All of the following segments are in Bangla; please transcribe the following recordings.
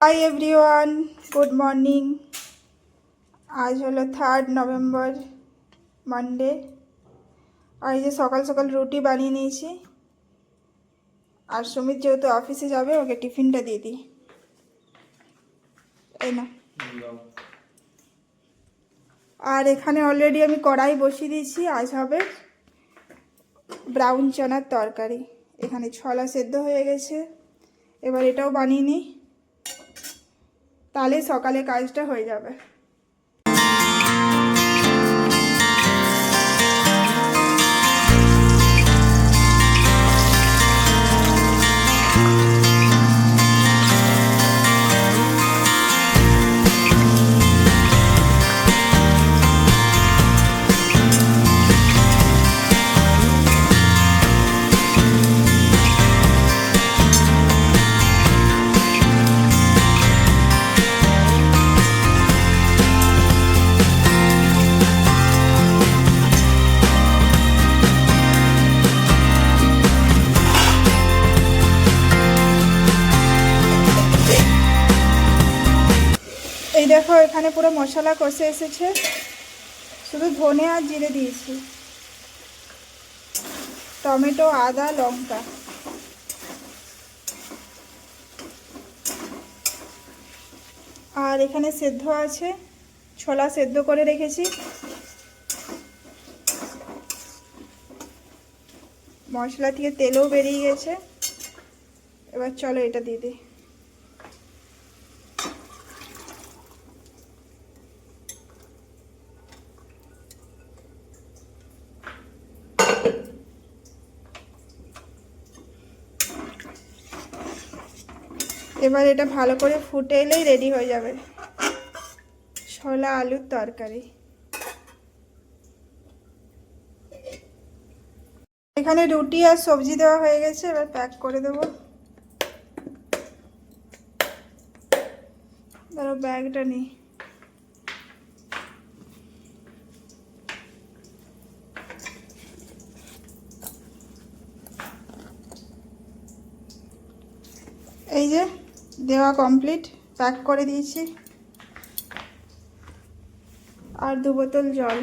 হাই এভরিওয়ান গুড মর্নিং আজ হলো থার্ড নভেম্বর মানডে আর এই যে সকাল সকাল রুটি বানিয়ে নিয়েছি। আর সুমিত যেহেতু অফিসে যাবে, ওকে টিফিনটা দিয়ে দিই। এই না আর এখানে অলরেডি আমি কড়াই বসিয়ে দিয়েছি, আজ হবে ব্রাউন চানার তরকারি। এখানে ছলা সেদ্ধ হয়ে গেছে। এবার এটাও বানিয়ে নিই। তাহলে সকালে কাজটা হয়ে যাবে। এখানে পুরো মশলা কষে এসেছে। শুধু ধনে আর জিরে দিয়েছি। টমেটো, আদা, লঙ্কা। আর এখানে সেদ্ধ আছে। ছোলা সেদ্ধ করে রেখেছি। মশলা থেকে তেলও বেরিয়ে গেছে। এবার চলো এটা দিয়ে দিই। এবার এটা ভালো করে ফুটে এলেই রেডি হয়ে যাবে। ছোলা আলুর তরকারি। এখানে রুটি আর সবজি দেওয়া হয়ে গেছে, এবার প্যাক করে দেবো। ধরো ব্যাগটা নিই। এই যে, দেওয়া কমপ্লিট প্যাক করে দিয়েছি। আর দু বোতল জল।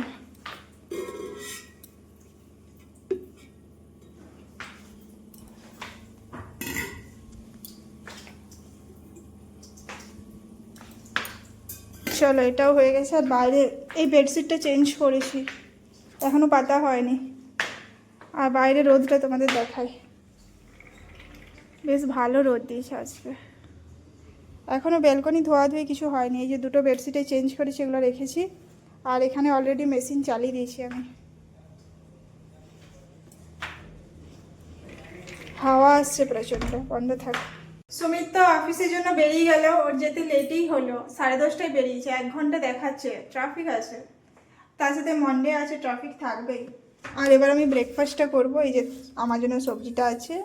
চলো, এটাও হয়ে গেছে। আর বাইরে এই বেডশিটটা চেঞ্জ করেছি। এখনও পাতা হয়নি। আর বাইরে রোদটা তোমাদের দেখাই। বেশ ভালো রোদ দিয়েছে আজকে। এখনও ব্যালকনি ধোয়াধুয়ি কিছু হয়নি, এই যে দুটো বেডশিটে চেঞ্জ করে সেগুলো রেখেছি। আর এখানে অলরেডি মেশিন চালিয়ে দিয়েছি আমি। হাওয়া আসছে প্রচণ্ড, বন্ধ থাক। সুমিত তো অফিসের জন্য বেরিয়ে গেল, ওর যেতে লেটেই হলো, সাড়ে দশটায় বেরিয়েছে, এক ঘণ্টা দেখাচ্ছে ট্রাফিক আছে। তার সাথে মন্ডে আছে ট্রাফিক থাকবেই। আর এবার আমি ব্রেকফাস্টটা করব, এই যে আমার জন্য সবজিটা আছে।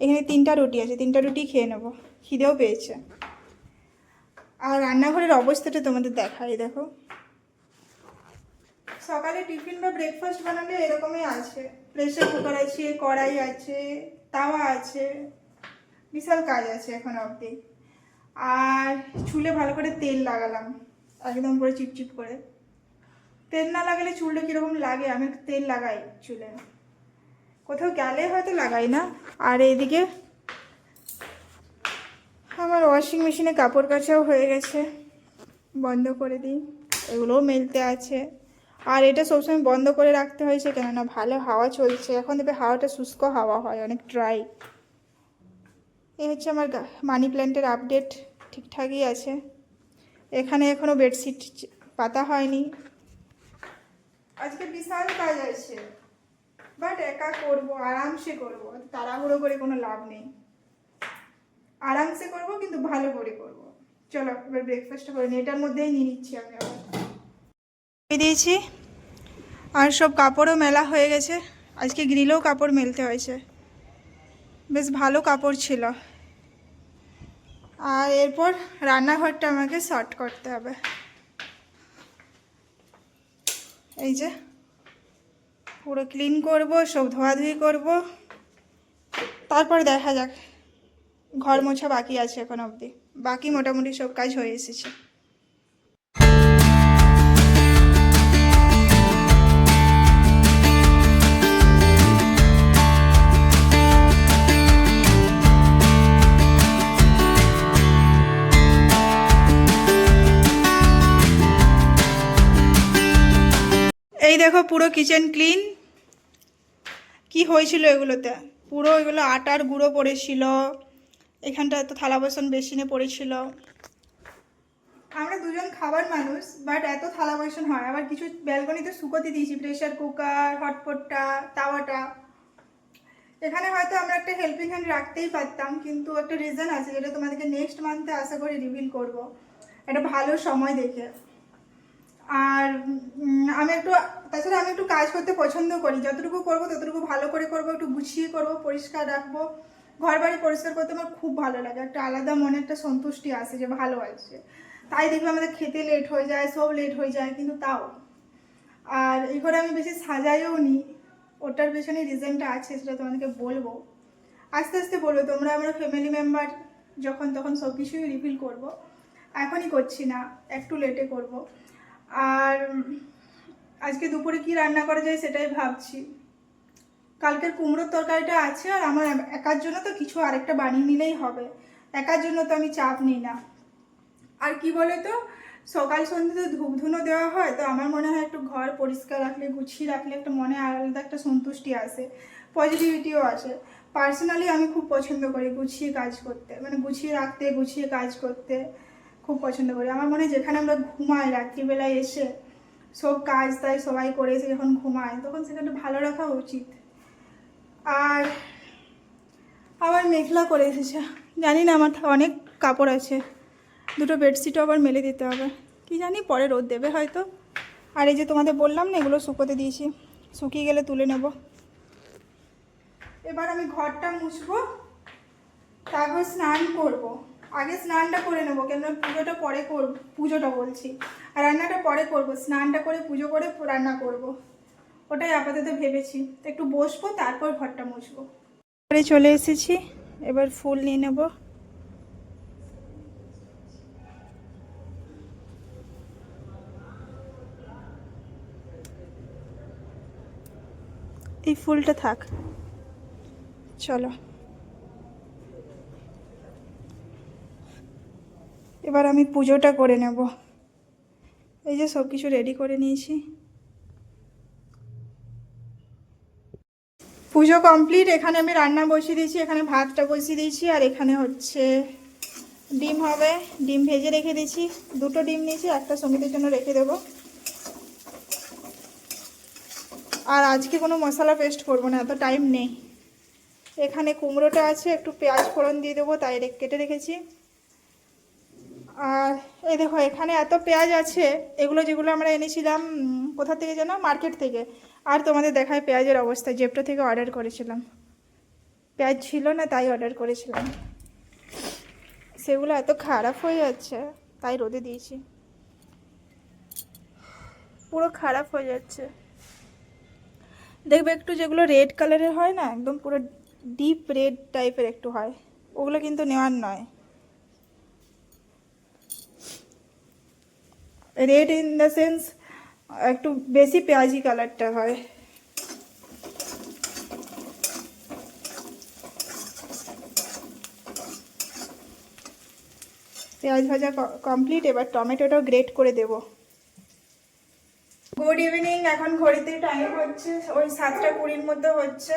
এখানে তিনটা রুটি আছে, তিনটা রুটি খেয়ে নেব, খিদেও পেয়েছে। আর রান্নাঘরের অবস্থাটা তোমাদের দেখাই, দেখো। সকালে টিফিন বা ব্রেকফাস্ট বানালে এরকমই আছে। প্রেসার কুকার আছে, কড়াই আছে, তাওয়া আছে, বিশাল কাজ আছে এখন অবধি। আর চুলে ভালো করে তেল লাগালাম, একদম পুরো চিপচিপ করে। তেল না লাগালে চুলটা কীরকম লাগে? আমি তেল লাগাই চুলে। কোথাও গেলে হয়তো লাগাই না। আর এইদিকে আমার ওয়াশিং মেশিনে কাপড় কাচাও হয়ে গেছে। বন্ধ করে দিই। এগুলোও মেলতে আছে। আর এটা সবসময় বন্ধ করে রাখতে হয়েছে কেননা ভালো হাওয়া চলছে। এখন দেখবে হাওয়াটা শুষ্ক হাওয়া হয়, অনেক ড্রাই এই হচ্ছে আমার মানি প্ল্যান্টের আপডেট ঠিকঠাকই আছে। এখানে এখনও বেডশিট পাতা হয়নি। আজকে বিশাল কাজ আছে। বাট একা করব, আরামসে করব। তাড়াহুড়ো করে কোনো লাভ নেই। আরামসে করব, কিন্তু ভালো করে করব। চলো, এবার ব্রেকফাস্টটা করে নিই। এটার মধ্যেই নিয়ে নিচ্ছি আমি আবার। দিয়ে দিয়েছি। আর সব কাপড়ও মেলা হয়ে গেছে। আজকে গ্রিলেও কাপড় মেলতে হয়েছে। বেশ ভালো কাপড় ছিল। আর এরপর রান্নাঘরটা আমাকে শর্ট করতে হবে। এই যে। পুরো ক্লিন করব, সব ধোয়াধুয়ি করব। তারপর দেখা যাক, ঘর মোছা বাকি আছে এখন অবধি। বাকি মোটামুটি সব কাজ হয়ে এসেছে। দেখো পুরো কিচেন ক্লিন কি হয়েছিল এগুলোতে? পুরো এগুলো আটার গুঁড়ো পড়েছিল। এখানটা তো থালা বাসন বেসিনে পড়েছিল। আমরা দুজন খাবার মানুষ বাট এত থালা বাসন হয়। আবার কিছু ব্যালকনিতে শুকোতে দিয়েছি প্রেশার কুকার হটপটটা তাওয়াটা। এখানে হয়তো আমরা একটা হেল্পিং হ্যান্ড রাখতেই পারতাম, কিন্তু একটা রিজন আছে যেটা তোমাদেরকে নেক্সট মান্থে আশা করি রিভিল করব। একটা ভালো সময় দেখে। আর আমি একটু, তাছাড়া আমি একটু কাজ করতে পছন্দ করি। যতটুকু করব, ততটুকু ভালো করে করব, একটু গুছিয়ে করব, পরিষ্কার রাখব। ঘর বাড়ি পরিষ্কার করতে আমার খুব ভালো লাগে। একটা আলাদা মনে, একটা সন্তুষ্টি আসে যে ভালো আছে তাই দেখবে আমাদের খেতে লেট হয়ে যায়, সব লেট হয়ে যায়, কিন্তু তাও। আর এই ঘরে আমি বেশি সাজাইও নি। ওটার পেছনে রিজনটা আছে, সেটা তোমাদেরকে বলব। আস্তে আস্তে বলব, তোমরা আমরা ফ্যামিলি মেম্বার যখন তখন সব কিছুই রিভিল করব। এখনই করছি না, একটু লেটে করব। আর আজকে দুপুরে কি রান্না করা যায় সেটাই ভাবছি। কালকের কুমড়োর তরকারিটা আছে আর আমার একার জন্য তো কিছু আরেকটা বানিয়ে নিলেই হবে। একার জন্য তো আমি চাপ নিই না। আর কি বলে তো সকাল সন্ধ্যে তো ধূপ ধুনো দেওয়া হয়, তো আমার মনে হয় একটু ঘর পরিষ্কার রাখলে, গুছিয়ে রাখলে একটা মনে আলাদা একটা সন্তুষ্টি আসে পজিটিভিটিও আসে। পার্সোনালি আমি খুব পছন্দ করি গুছিয়ে কাজ করতে মানে গুছিয়ে রাখতে, গুছিয়ে কাজ করতে। খুব পছন্দ করি। আমার মনে হয় যেখানে আমরা ঘুমাই, রাত্রিবেলায় এসে সব কাজ তাই সবাই করে এসে যখন ঘুমায়, তখন সেখানে ভালো রাখা উচিত। আর আবার মেঘলা করে এসেছে। জানি না আমার অনেক কাপড় আছে। দুটো বেডশিটও আবার মেলে দিতে হবে। কি জানি পরে রোদ দেবে হয়তো। আর এই যে তোমাদের বললাম না, এগুলো শুকোতে দিয়েছি। শুকিয়ে গেলে তুলে নেব। এবার আমি ঘরটা মুছবো, তারপর স্নান করব। আগে স্নানটা করে নেব কেন পুজোটা পরে করব, পুজোটা বলছি। আর রান্নাটা পরে করব, স্নানটা করে পুজো করে রান্না করব। ওটাই আপাতত ভেবেছি। তো একটু বসবো, তারপর ঘরটা মুছবো। পরে চলে এসেছি, এবার ফুল নিয়ে নেব। এই ফুলটা থাক। চলো। এবার আমি পুজোটা করে নেব। এই যে সব কিছু রেডি করে নিয়েছি। পুজো কমপ্লিট এখানে আমি রান্না বসিয়ে দিয়েছি, এখানে ভাতটা বসিয়ে দিয়েছি, আর এখানে হচ্ছে ডিম হবে। ডিম ভেজে রেখে দিয়েছি। দুটো ডিম নিয়েছি, একটা সঙ্গীতের জন্য রেখে দেবো। আর আজকে কোনো মশলা পেস্ট করব না, এত টাইম নেই। এখানে কুমড়োটা আছে, একটু পেঁয়াজ ফোড়ন দিয়ে দেবো, তাই কেটে রেখেছি। আর এই দেখো, এখানে এত পেঁয়াজ আছে, এগুলো যেগুলো আমরা এনেছিলাম কোথা থেকে যেন? মার্কেট থেকে। আর তোমাদের দেখায় পেঁয়াজের অবস্থা, জেপটো থেকে অর্ডার করেছিলাম। পেঁয়াজ ছিল না, তাই অর্ডার করেছিলাম। সেগুলো এত খারাপ হয়ে যাচ্ছে, তাই রোদে দিয়েছি। পুরো খারাপ হয়ে যাচ্ছে। দেখবে একটু যেগুলো রেড কালারের হয় না, একদম পুরো ডিপ রেড টাইপের একটু হয়। ওগুলো কিন্তু নেওয়ার নয়। রেড ইন দ্য সেন্স একটু বেশি পেঁয়াজি কালারটা হয়। পেঁয়াজ ভাজা কমপ্লিট এবার টমেটোটাও গ্রেট করে দেব। গুড ইভিনিং এখন ঘড়িতে টাইম হচ্ছে, ওই সাতটা কুড়ির মধ্যে হচ্ছে।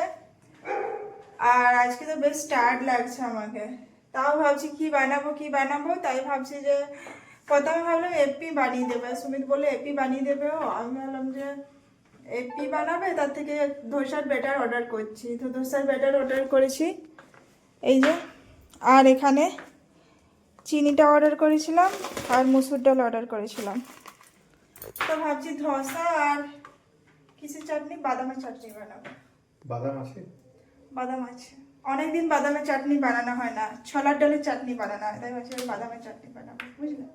আর আজকে তো বেশ টায়ার্ড লাগছে আমাকে। তাও ভাবছি কি বানাবো কি বানাবো, তাই ভাবছি যে প্রথমে ভাবলাম এপি বানিয়ে দেবে। সুমিত বলে এপি বানিয়ে দেবে ও। আমি ভাবলাম যে এপি বানাবে তার থেকে ধোসার ব্যাটার অর্ডার করছি। তো ধোসার ব্যাটার অর্ডার করেছি। এই যে আর এখানে চিনিটা অর্ডার করেছিলাম আর মুসুর ডাল অর্ডার করেছিলাম। তো ভাবছি ধোসা আর কিসের চাটনি বাদামের চাটনি বানাবো। বাদাম আছে? বাদাম আছে। অনেকদিন বাদামের চাটনি বানানো হয় না। ছোলার ডালের চাটনি বানানো হয় তাই ভাবছি বাদামের চাটনি বানাবো বুঝলে?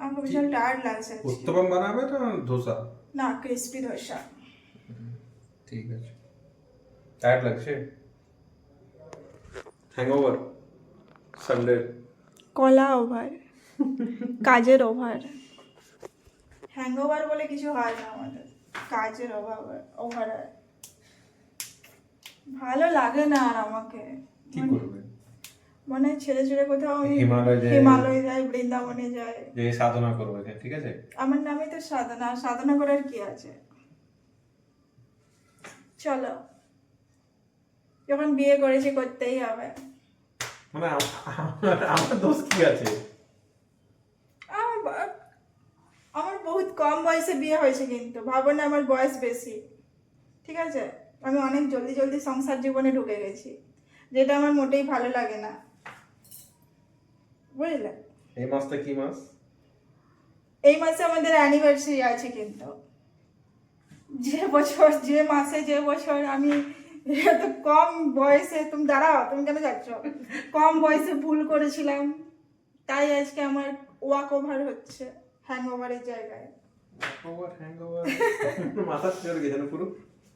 আমাকে ভীষণ টায়ার্ড লাগছে আজকে। উত্তপম বানাবে না ধোসা না ক্রিসপি ধোসা ঠিক আছে টায়ার্ড লাগছে হ্যাংওভার সানডে কলা ওভার কাজের ওভার হ্যাংওভার বলে কিছু হয় না আমাদের কাজের অভাব ওভার হয় ভালো লাগে না আর আমাকে কি করবে মানে ছেড়ে ছেড়ে কোথাও হিমালয় যায়। হিমালয় যায় বৃন্দাবনে যায়। যে সাধনা করবে ঠিক আছে? আমার নামে তো সাধনা সাধনা করার কি আছে? চলো। যখন বিয়ে করেছি করতেই হবে। মানে আমার- আমার দোষ কি আছে? আমার বহুত কম বয়সে বিয়ে হয়েছে কিন্তু। ভাবো না আমার বয়স বেশি। ঠিক আছে? আমি অনেক জলদি জলদি সংসার জীবনে ঢুকে গেছি। যেটা আমার মোটেই ভালো লাগে না। বুঝলে? এই মাসটা কি মাস? এই মাসে আমাদের অ্যানিভার্সারি আছে কিন্তু। যে বছর যে মাসে যে বছর আমি এত কম বয়সে তুমি দাঁড়াও তুমি কেন যাচ্ছ? কম বয়সে ভুল করেছিলাম তাই আজকে আমার ওয়াক ওভার হচ্ছে হ্যাং ওভারের জায়গায়। মাথা চলে গেছে পুরো?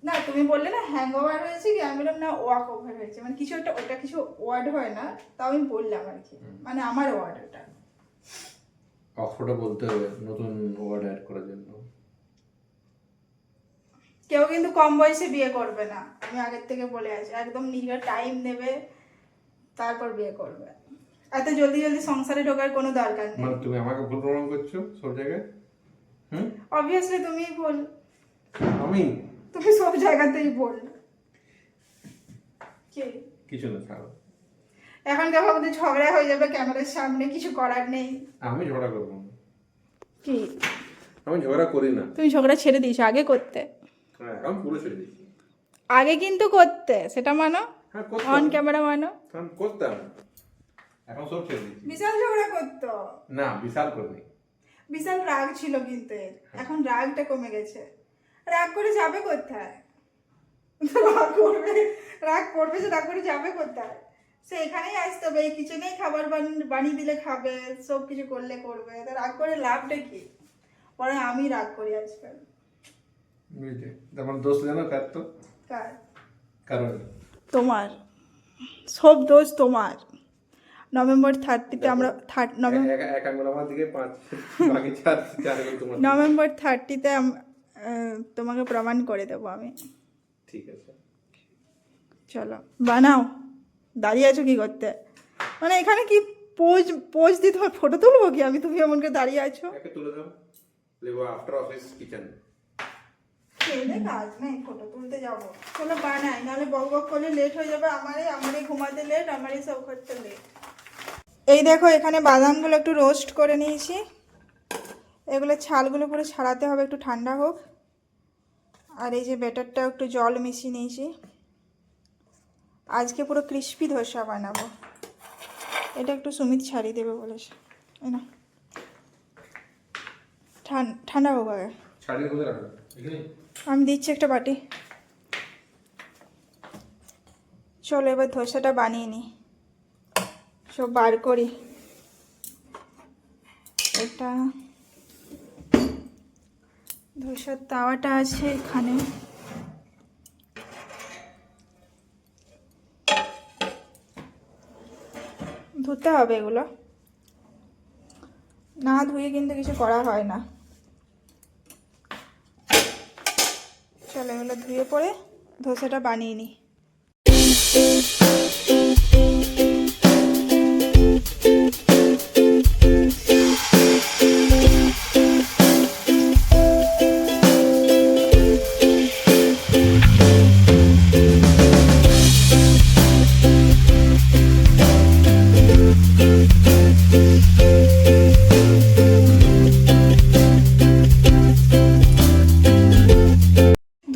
না তুমি বললে না হ্যাং ওভার হয়েছে কি? আমি বললাম না ওয়াক ওভার হয়েছে। মানে কিছু একটা ওটা কিছু ওয়ার্ড হয় না তাও আমি বললাম আর কি। মানে আমার ওয়ার্ড ওটা। অক্ষরটা বলতে হবে নতুন ওয়ার্ড অ্যাড করার জন্য। কেউ কিন্তু কম বয়সে বিয়ে করবে না। আমি আগের থেকে বলে আছি একদম নিজের টাইম নেবে তারপর বিয়ে করবে। এত জলদি জলদি সংসারে ঢোকার কোনো দরকার নেই। মানে তুমি আমাকে ভুল প্রমাণ করছ সব জায়গায়? হুম? অবভিয়াসলি তুমিই ভুল। আমি? তুমি সব জায়গাতেই কি? কিছু না এখন দেখো আমাদের ঝগড়া হয়ে যাবে ক্যামেরার সামনে কিছু করার নেই। আমি ঝগড়া করব কি? আমি ঝগড়া করি না। তুমি ঝগড়া ছেড়ে দিয়েছ আগে করতে। হ্যাঁ পুরো ছেড়ে আগে কিন্তু করতে সেটা মানো? হ্যাঁ অন ক্যামেরা মানো? কারণ করতাম। এখন সব ছেড়ে বিশাল ঝগড়া করতো? না বিশাল করিনি। বিশাল রাগ ছিল কিন্তু এখন রাগটা কমে গেছে। রাগ করে যাবে কোথায়? রাগ করবে রাগ করবে যে রাগ করে যাবে কোথায়? সে এখানেই আসতে হবে এই কিচেনেই খাবার বান- বানিয়ে দিলে খাবে সব কিছু করলে করবে। তা রাগ করে লাভটা কি? পরে আমি রাগ করি আজকাল বুঝলে? দোষ জানো কার তো? কার? কারণ তোমার। সব দোষ তোমার। নভেম্বর থার্টিতে আমরা নভেম্বর তোমার দিকে। নভেম্বর থার্টিতে তোমাকে প্রমাণ করে দেবো আমি। ঠিক আছে। চলো বানাও। দাঁড়িয়ে আছো কি করতে? মানে এখানে কি পোজ পোজ দিতে তোমার ফটো তুলবো কি? আমি তুমি এমন করে দাঁড়িয়ে আছো। তুলে দাও। আফটার অফিস কিচেন খেলে কাজ নেই ফটো তুলতে যাব। চলো বানাই। নাহলে বক বক করলে লেট হয়ে যাবে। আমারই আমারই ঘুমাতে লেট আমারই সব করতে লেট এই দেখো এখানে বাদামগুলো একটু রোস্ট করে নিয়েছি। এগুলো ছালগুলো পুরো ছাড়াতে হবে একটু ঠান্ডা হোক। আর এই যে ব্যাটারটা একটু জল মিশিয়ে নিয়েছি। আজকে পুরো ক্রিস্পি ধোসা বানাবো। এটা একটু সুমিত ছাড়িয়ে দেবে বলেছে। ঠান- ঠান্ডা হোক আগে। আমি দিচ্ছি একটা বাটি। চলো এবার ধোসাটা বানিয়ে নিই। সব বার করি। এটা ধোসার তাওয়াটা আছে এখানে। ধুতে হবে এগুলো। না ধুয়ে কিন্তু কিছু করা হয় না। চলো এগুলো ধুয়ে পরে ধোসাটা বানিয়ে নিই।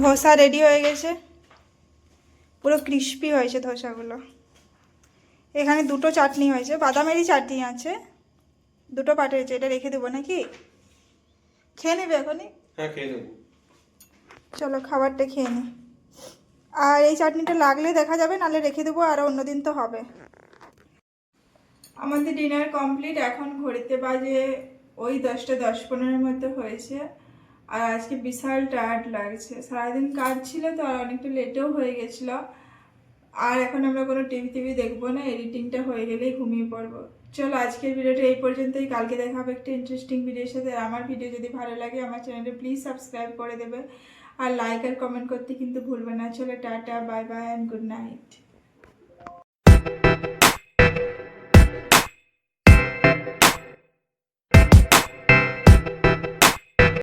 ধোসা রেডি হয়ে গেছে। পুরো ক্রিস্পি হয়েছে ধোসাগুলো। এখানে দুটো চাটনি হয়েছে বাদামেরই চাটনি আছে। দুটো পাট হয়েছে এটা রেখে দেবো নাকি? খেয়ে নেবে এখনই? হ্যাঁ খেয়ে নেব। চলো খাবারটা খেয়ে নিই আর এই চাটনিটা লাগলে দেখা যাবে নাহলে রেখে দেবো আর অন্যদিন তো হবে। আমাদের ডিনার কমপ্লিট এখন ঘড়িতে বাজে ওই দশটা দশ পনেরোর মধ্যে হয়েছে। আর আজকে বিশাল টায়ার্ড লাগছে। সারাদিন কাজ ছিল তো, আর অনেকটা লেটেও হয়ে গেছিল। আর এখন আমরা কোনো টিভি টিভি দেখব না এডিটিংটা হয়ে গেলেই ঘুমিয়ে পড়ব। চলো, আজকের ভিডিওটা এই পর্যন্তই। কালকে দেখা হবে একটা ইন্টারেস্টিং ভিডিওর সাথে। আমার ভিডিও যদি ভালো লাগে, আমার চ্যানেলটা প্লিজ সাবস্ক্রাইব করে দেবে। আর লাইক আর কমেন্ট করতে কিন্তু ভুলবে না। চলো, tata bye bye and good night